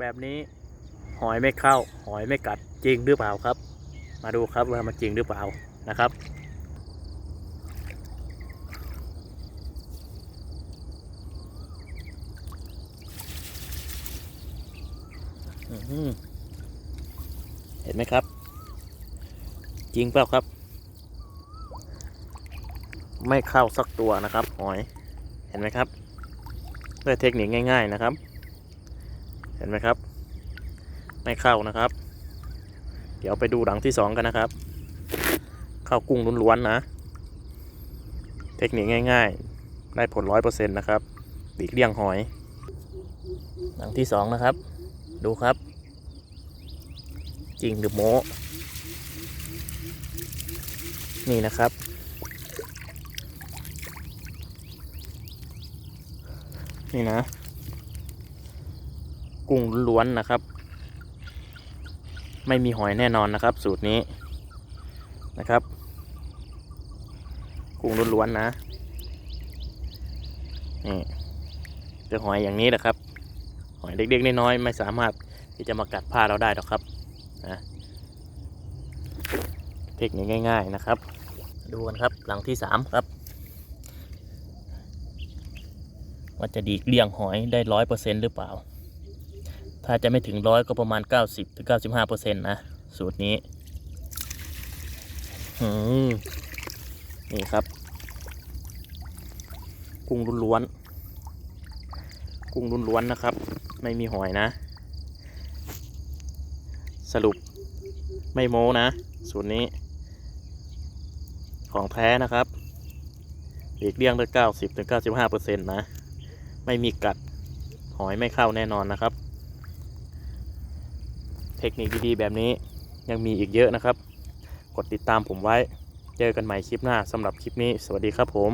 แบบนี้หอยไม่เข้า หอยไม่กัดจริงหรือเปล่าครับ มาดูครับว่ามันจริงหรือเปล่านะครับ เห็นไหมครับ จริงเปล่าครับ ไม่เข้าสักตัวนะครับ หอย เห็นไหมครับด้วยเทคนิคง่าย ๆนะครับ ห็นไหมครับ ไม่เข้านะครับ เดี๋ยวไปดูหลังที่สองกันนะครับ เข้ากุ้งล้วนๆนะ เทคนิคง่าย ๆ ได้ผลร้อยเปอร์เซ็นต์นะครับหลีกเลี่ยงหอย หลังที่สองนะครับ ดูครับ จริงหรือโมนี่นะครับนี่นะ กุ้งล้วนนะครับ ไม่มีหอยแน่นอนนะครับ สูตรนี้นะครับ กุ้งล้วนๆนะนี่จอหอยอย่างนี้แหละครับ หอยเล็กๆน้อยๆไม่สามารถที่จะมากัดผ้าเราได้หรอกครับนะเทคนิคง่าย ๆนะครับ ดูกันครับหลังที่สามครับว่าจะดีเลี่ยงหอยได้ร้อยเปอร์เซ็นหรือเปล่า ถ้าจะไม่ถึงร้อยก็ประมาณเก้าสิบถึงเก้าสิบห้าเปอร์เซ็นต์นะ สูตรนี้นี่ครับ กุ้งล้วนๆกุ้งล้วนๆนะครับ ไม่มีหอยนะ สรุปไม่โม้นะ สูตรนี้ ของแท้นะครับหลีกเลี่ยงได้เก้าสิบถึงเก้าสิบห้าเปอร์เซ็นต์นะ ไม่มีกัดหอยไม่เข้าแน่นอนนะครับ เทคนิคดีๆ แบบนี้ยังมีอีกเยอะนะครับ กดติดตามผมไว้ เจอกันใหม่คลิปหน้าสำหรับคลิปนี้ สวัสดีครับผม